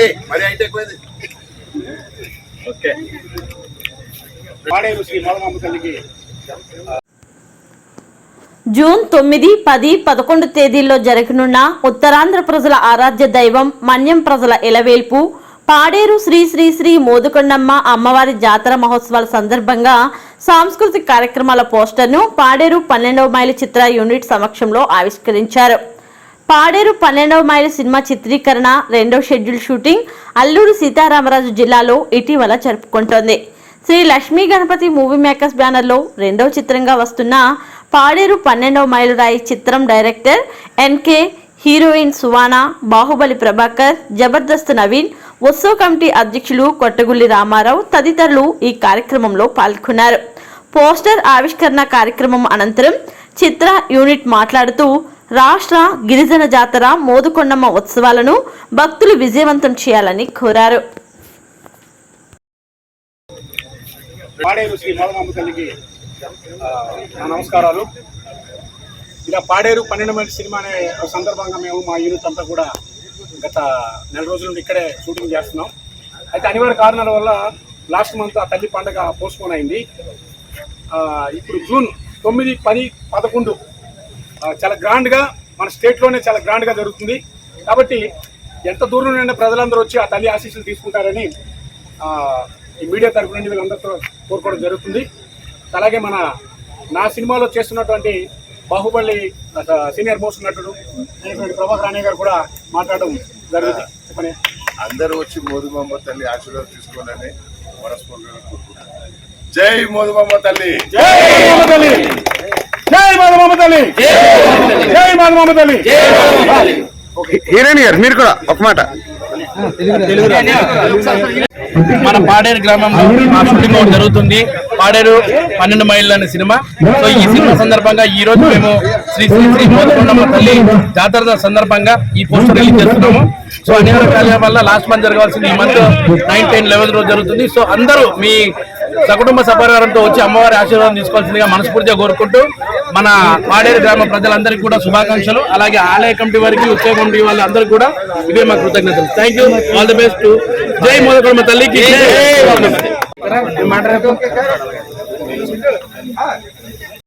ఏ మరి అయితే ఓకే. శ్రీ తల్లికి. జూన్ తొమ్మిది పది పదకొండు తేదీల్లో జరగనున్న ఉత్తరాంధ్ర ప్రజల ఆరాధ్య దైవం మన్యం ప్రజల ఎలవేల్పు పాడేరు శ్రీ శ్రీ శ్రీ మోదుకొండమ్మ అమ్మవారి జాతర మహోత్సవాల సందర్భంగా సాంస్కృతిక కార్యక్రమాల పోస్టర్ను పాడేరు పన్నెండవ మైలు చిత్ర యూనిట్ సమక్షంలో ఆవిష్కరించారు. పాడేరు పన్నెండవ మైలు సినిమా చిత్రీకరణ రెండో షెడ్యూల్ షూటింగ్ అల్లూరు సీతారామరాజు జిల్లాలో ఇటీవల జరుపుకుంటోంది. శ్రీ లక్ష్మీ గణపతి మూవీ మేకర్స్ బ్యానర్లో రెండవ చిత్రంగా వస్తున్న పాడేరు పన్నెండవ మైలు రాయి చిత్రం director NK heroine Suvana Baahubali Prabhakar Jabardasth Naveen ఒస్సో committee అధ్యక్షులు కొట్టగుల్లి రామారావు తదితరులు ఈ కార్యక్రమంలో పాల్గొన్నారు. పోస్టర్ ఆవిష్కరణ కార్యక్రమం అనంతరం చిత్ర యూనిట్ మాట్లాడుతూ రాష్ట్ర గిరిజన జాతర మోదుకొండమ్మ ఉత్సవాలను భక్తులు విజయవంతం చేయాలని కోరారు. పాడేరు శ్రీ మూలమాంబ తల్లికి ఆ, నమస్కారాలు. ఇలా పాడేరు పన్నెండు మంది సినిమా అనే సందర్భంగా మేము మా యూనిట్ అంతా కూడా గత నెల రోజుల నుండి ఇక్కడే షూటింగ్ చేస్తున్నాం. అయితే అనివార్య కారణాల వల్ల లాస్ట్ మంత్ ఆ తల్లి పండుగ పోస్ట్పోన్ అయింది. ఇప్పుడు జూన్ తొమ్మిది పది పదకొండు చాలా గ్రాండ్గా మన స్టేట్లోనే చాలా గ్రాండ్గా జరుగుతుంది. కాబట్టి ఎంత దూరం నుండి ప్రజలందరూ వచ్చి ఆ తల్లి ఆశీస్సులు తీసుకుంటారని ఈ మీడియా తరఫు నుండి వీళ్ళందరితో కోరుకోవడం జరుగుతుంది. అలాగే మన నా సినిమాలో చేస్తున్నటువంటి బాహుబలి సీనియర్ మోస్ట్ నటుడు అయినటువంటి ప్రభాకర్ రాణి గారు కూడా మాట్లాడడం జరుగుతుంది. చెప్పని అందరూ వచ్చి మోదుమమ్మ తల్లి ఆశీర్వాదం తీసుకోవాలని మనస్ఫూర్తిగా కోరుకుంటున్నాను. జై మోదుమమ్మ తల్లి! జై తల్లి! తల్లి. జై మాధవమ్మ తల్లి. హీరోయిన్ గారు మీరు కూడా ఒక మాట. మన పాడేరు గ్రామంలో మా షూటింగ్ ఒకటి జరుగుతుంది. పాడేరు పన్నెండు మైళ్ళు అనే సినిమా. సో ఈ సినిమా సందర్భంగా ఈ రోజు మేము శ్రీ శ్రీ శ్రీ మోదకొండమ్మ తల్లి జాతర సందర్భంగా ఈ పోస్టర్ రిలీజ్ చేస్తున్నాము. సో అనివార్య కార్యాల వల్ల లాస్ట్ మంత్ జరగాల్సింది ఈ మంత్ నైన్ టెన్ లెవెన్ రోజు జరుగుతుంది. సో అందరూ మీ సకుటుంబ సపరివారంతో వచ్చి అమ్మవారి ఆశీర్వాదం తీసుకోవాల్సిందిగా మనస్ఫూర్తిగా కోరుకుంటూ మన పాడేరు గ్రామ ప్రజలందరికీ కూడా శుభాకాంక్షలు. అలాగే ఆలయ కమిటీ వారికి ఉత్సవ కమిటీ వాళ్ళందరికీ కూడా ఇవే మా కృతజ్ఞతలు. Thank you all the best జై మోదకొండ తల్లికి.